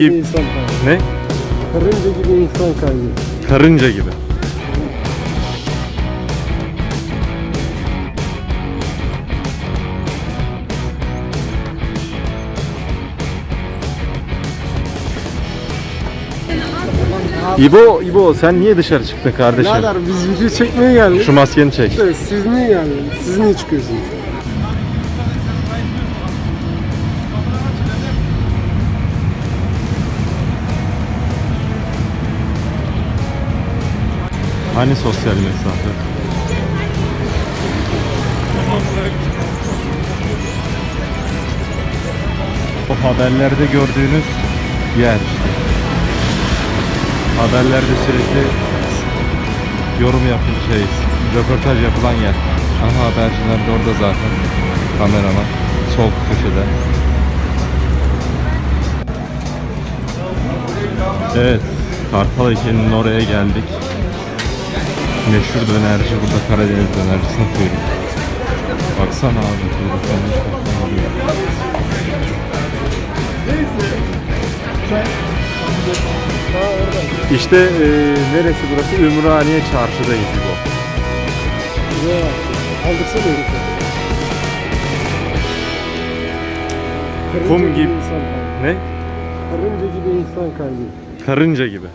İnsan kaybı. Ne? Karınca gibi insan kaybı. Karınca gibi. İbo, İbo sen niye dışarı çıktın kardeşim? Birader biz video çekmeye geldik. Şu maskeni çek. Evet, Siz niye geldiniz? Siz niye çıkıyorsunuz? Hani sosyal mesafe? O haberlerde gördüğünüz yer işte. Haberlerde sürekli yorum yapın şey, röportaj yapılan yer. Aha haberciler de orada zaten. Kameraman. Sol köşede. Evet. Kartal heykelinin oraya geldik. Meşhur dönerci burada Karadeniz dönercisine kuyruk. Baksana abi kuyruk olmuş baksana. İşte e, neresi burası? Ümraniye çarşıdayız bu. Ya kaldırsana herifler. Kum gibi. Ne? Karınca gibi insan kaybı. Karınca gibi.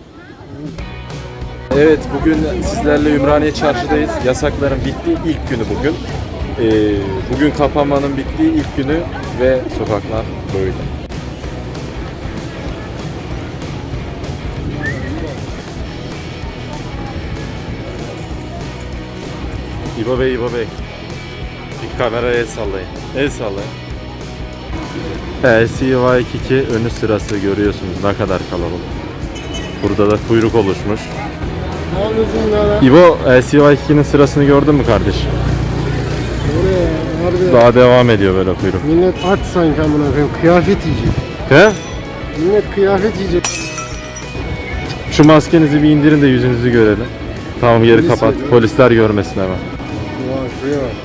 Evet bugün sizlerle Ümraniye Çarşı'dayız. Yasakların bittiği ilk günü bugün. Ee, bugün kapanmanın bittiği ilk günü ve sokaklar böyle. İbo Bey, İbo Bey. Bir kameraya el sallayın. El sallayın. LCY2 önü sırası görüyorsunuz ne kadar kalabalık. Burada da kuyruk oluşmuş. Ne yapıyorsun birader? İbo LCY2'nin sırasını gördün mü kardeş? Oraya harbi. Daha devam ediyor böyle kuyruk. Millet aç sanki amına koyayım. Kıyafet yiyecek. He? Millet kıyafet yiyecek. Şu maskenizi bir indirin de yüzünüzü görelim. Tamam yeri Polis kapat. geliyor. Polisler görmesin hemen. Vay şuraya bak.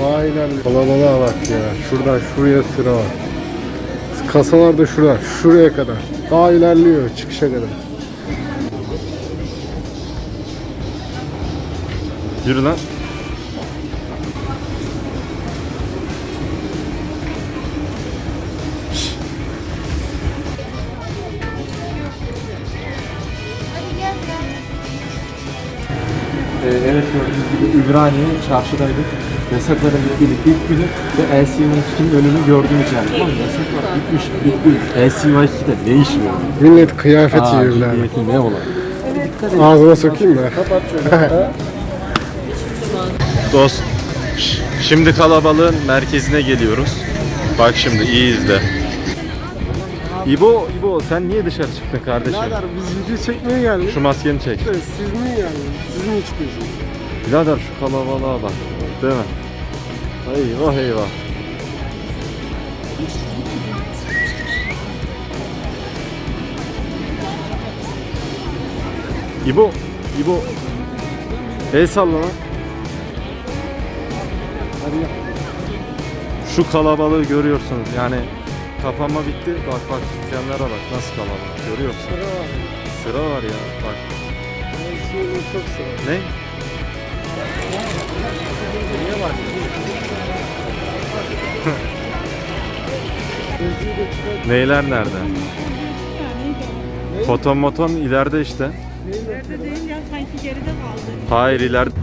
Vay ilerle. Kalabalığa bak ya. Şuradan şuraya sıra var. Kasalar da şurada. Şuraya kadar. Daha ilerliyor çıkışa kadar. Yürü lan. Ee, evet gördüğünüz gibi Ümraniye çarşıdaydık. Yasakların bittiği ilk günü ve LCY2'nin önünü gördüğümüz yer. Mı? Yasaklar bitmiş, bitti. LCY2'de ne iş var? Millet kıyafet Aa, yiyorlar. ciddiyeti ne olan? Ağzıma sokayım mı? Dost, şimdi kalabalığın merkezine geliyoruz. Bak şimdi iyi izle. İbo, İbo sen niye dışarı çıktın kardeşim? Birader biz video çekmeye geldik. Şu maskeni çek. Evet, Siz niye geldiniz? Siz niye çıkıyorsunuz? Birader şu kalabalığa bak. Değil mi? Eyvah eyvah. İbo, İbo. El salla lan. Şu kalabalığı görüyorsunuz. Yani kapanma bitti. Bak bak dükkanlara bak. Nasıl kalabalık? Görüyorsun. Sıra var. sıra var ya. Bak. Çok sıra. ne? Niye var? Neyler nerede? Foton moton ileride işte. Nerede değil ya. Sanki geride kaldı. hayır ileride